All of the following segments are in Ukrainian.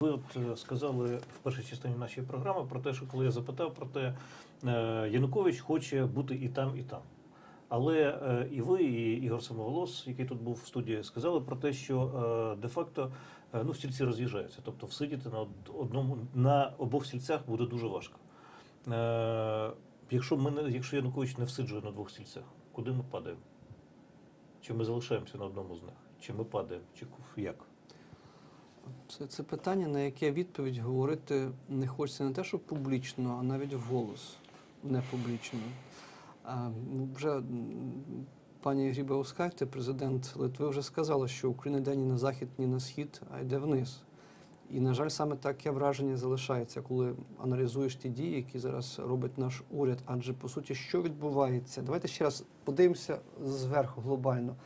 Ви от е, сказали в першій частині нашої програми про те, що коли я запитав про те, е, Янукович хоче бути і там, і там. Але е, і ви, і Ігор Самоголос, який тут був в студії, сказали про те, що де-факто ну, стільці роз'їжджаються. Тобто всидіти на одному на обох стільцях буде дуже важко. Якщо ми не, якщо Янукович не всиджує на двох стільцях, куди ми падаємо? Чи ми залишаємося на одному з них? Чи ми падаємо? Чи як? Це, це питання, на яке відповідь говорити не хочеться не те, що публічно, а навіть вголос, не публічно. А, ну, вже пані Грібаускайте, президент Литви, вже сказала, що Україна йде ні на захід, ні на схід, а йде вниз. І, на жаль, саме таке враження залишається, коли аналізуєш ті дії, які зараз робить наш уряд. Адже по суті, що відбувається? Давайте ще раз подивимося зверху глобально.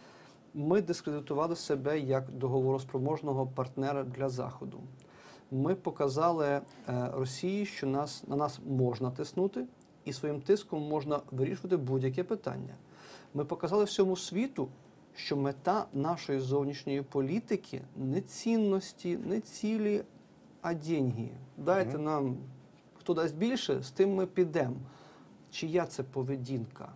Ми дискредитували себе як договороспроможного партнера для Заходу. Ми показали е, Росії, що нас, на нас можна тиснути, і своїм тиском можна вирішувати будь-яке питання. Ми показали всьому світу, що мета нашої зовнішньої політики не цінності, не цілі, а деньги. Дайте нам, хто дасть більше, з тим ми підемо. Чия це поведінка?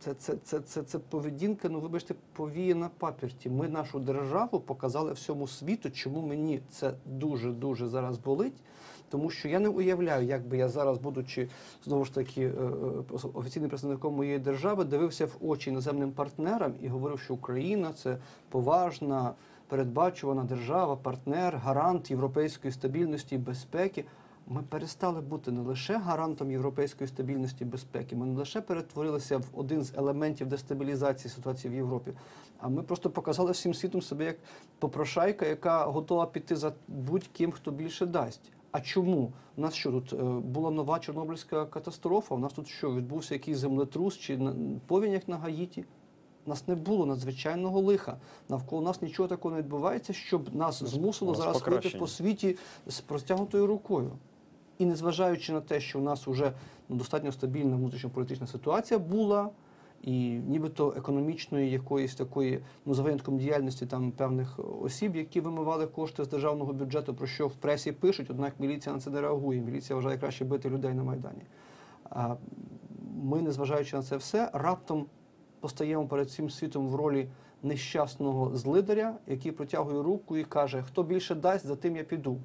Це, це, це, це, це поведінка, ну вибачте, повіє на папірті. Ми нашу державу показали всьому світу, чому мені це дуже-дуже зараз болить. Тому що я не уявляю, як би я зараз, будучи знову ж таки е, е, офіційним представником моєї держави, дивився в очі іноземним партнерам і говорив, що Україна це поважна, передбачувана держава, партнер, гарант європейської стабільності і безпеки. Ми перестали бути не лише гарантом європейської стабільності і безпеки, ми не лише перетворилися в один з елементів дестабілізації ситуації в Європі, а ми просто показали всім світом себе як попрошайка, яка готова піти за будь-ким, хто більше дасть. А чому? У нас що тут е, була нова Чорнобильська катастрофа? У нас тут що відбувся якийсь землетрус чи повінь, як на Гаїті? У нас не було надзвичайного лиха. Навколо нас нічого такого не відбувається, щоб нас змусило зараз ходити по світі з простягнутою рукою. І незважаючи на те, що у нас вже ну, достатньо стабільна внутрішньополітична ситуація була, і нібито економічної якоїсь такої, ну за винятком діяльності там певних осіб, які вимивали кошти з державного бюджету, про що в пресі пишуть, однак міліція на це не реагує. Міліція вважає краще бити людей на Майдані. А ми, незважаючи на це все, раптом постаємо перед всім світом в ролі нещасного злидаря, який протягує руку і каже: хто більше дасть, за тим я піду.